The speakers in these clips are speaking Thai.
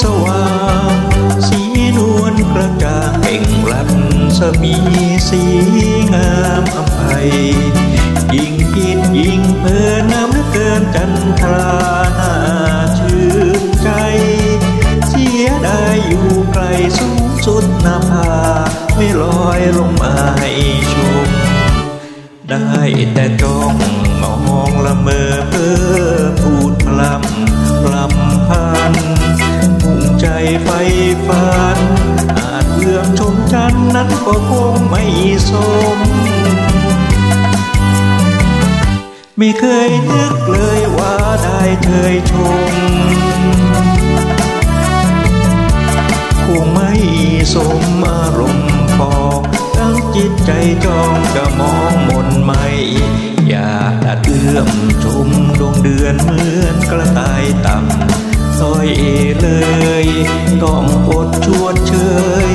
สว่างสีนวลกระจ่างเอ่งลับสมีสีงามอภัยยิ่งคิดยิ่งเพลินน้ำเกินจันทราน่าชื่นใจ เสียดายอยู่ไกลสูงสุดหน้าผาไม่ลอยลงมาให้ชม ได้แต่จ้องมองละเมอเพ้อพูดพลำ ฝัน อาจเลื่อมชมจันนั้นก็คงไม่สม ไม่เคยนึกเลยว่าได้เคยชม คงไม่สมอารมณ์พอตั้งจิตใจจองจะมองมนไม่อยากดัดเอื้อมชมดวงเดือนเหมือนกระต่ายต่ำซอยเอเลย ต้องอดชวดเชย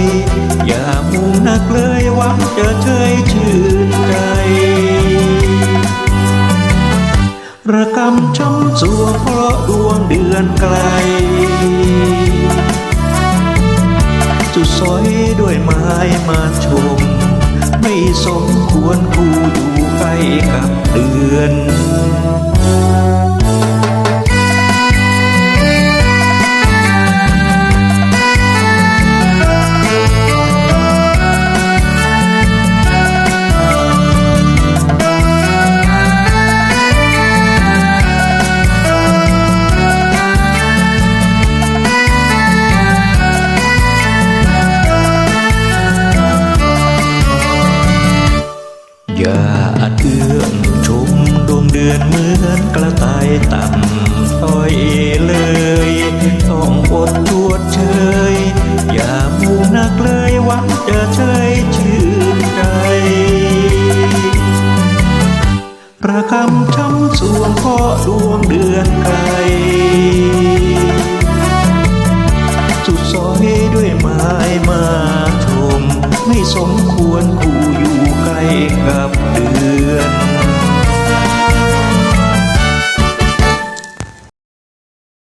อย่ามุ่งนักเลยหวังจะเชยชื่นใจระกำช้ำสัวเพราะดวงเดือนไกล จุดสอยด้วยไม้มาชม ไม่สมควรคู่อยู่ใกล้กับเดือน อย่าอาจเอื้อมชมดวงเดือนเหมือนกระต่ายต่ำต้อยเลย ต้องอดทวดเชย อย่ามูนักเลยหวังจะเชยชื่นใจ ประคำช้ำสวงเพราะดวงเดือนไกลจุดซอยด้วยไม้มาชม ไม่สมควรคู่อ